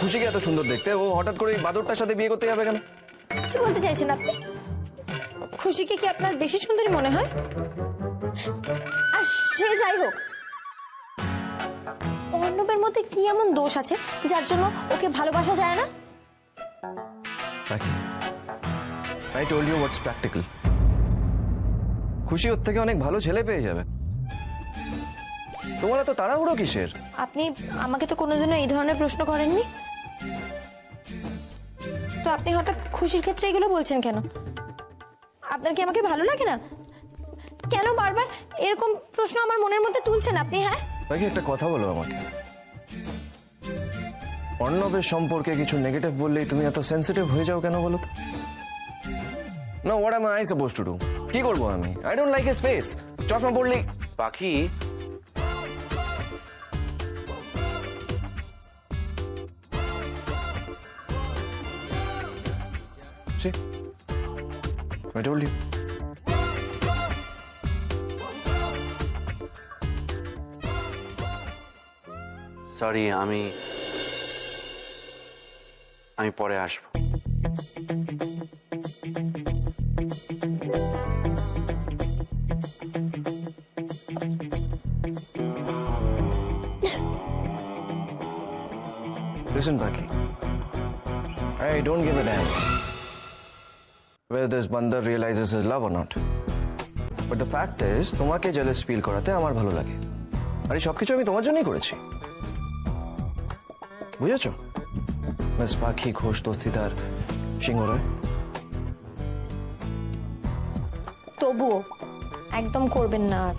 খুশিকে এত সুন্দর দেখতে? ও হঠাৎ করে বাদরটার সাথে বিয়ে করতে যাবে কেন? কি বলতে চাইছেন আপনি? খুশিকে কি আপনার বেশি সুন্দরী মনে হয়? আর সে যাই হোক অর্ণবের মধ্যে কি এমন দোষ আছে যার জন্য ওকে ভালোবাসা যায় না? I told you what's practical খুশি ওর থেকে অনেক ভালো ছেলে পেয়ে যাবে। তোমার তো তাড়াহুড়ো কিসের? আপনি আমাকে তো কোনোদিনও এই ধরনের প্রশ্ন করেননি। তো আপনি হঠাৎ খুশির ক্ষেত্রে এগুলো বলছেন কেন? আপনার কি আমাকে ভালো লাগে না? কেন বারবার এরকম প্রশ্ন আমার মনের মধ্যে তুলছেন আপনি হ্যাঁ? বাকি একটা কথা বলো আমাকে। অর্ণবের সম্পর্কে কিছু নেগেটিভ বললেই তুমি এত সেন্সিটিভ হয়ে যাও কেন বলো তো? না what am I suppose to do কি করব আমি? I don't like a space চশমা পড়লেই পাখি See? I told you. Sorry আমি আমি পরে আসব Listen, Baki. I don't give a damn whether this bandar realizes his love or not. But the fact is, তোমাকে জেলাস ফিল করাতে আমার ভালো লাগে আর এই সবকিছু আমি তোমার জন্যই করেছি বুঝেছ মিস পাখি ঘোষ দস্তিদার সিংহ রয় তবুও একদম করবেন না আর।